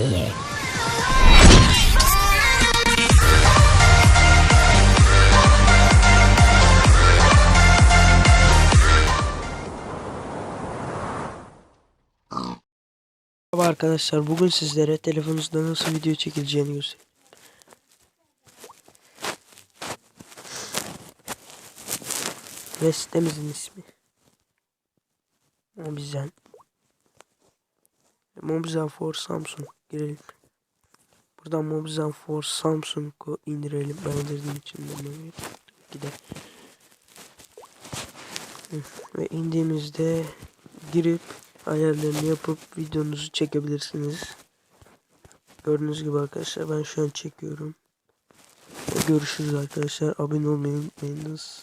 beni. Merhaba arkadaşlar bugün sizlere telefonunuzda nasıl video çekileceğini göstereyim. Ve sitemizin ismi. O bizden. Mobizen for Samsung girelim. Buradan Mobizen for Samsung'u indirelim. Ben indirdiğim için bunu gider. Ve indiğimizde girip ayarlarını yapıp videonuzu çekebilirsiniz. Gördüğünüz gibi arkadaşlar ben şu an çekiyorum. Görüşürüz arkadaşlar. Abone olmayı unutmayınız.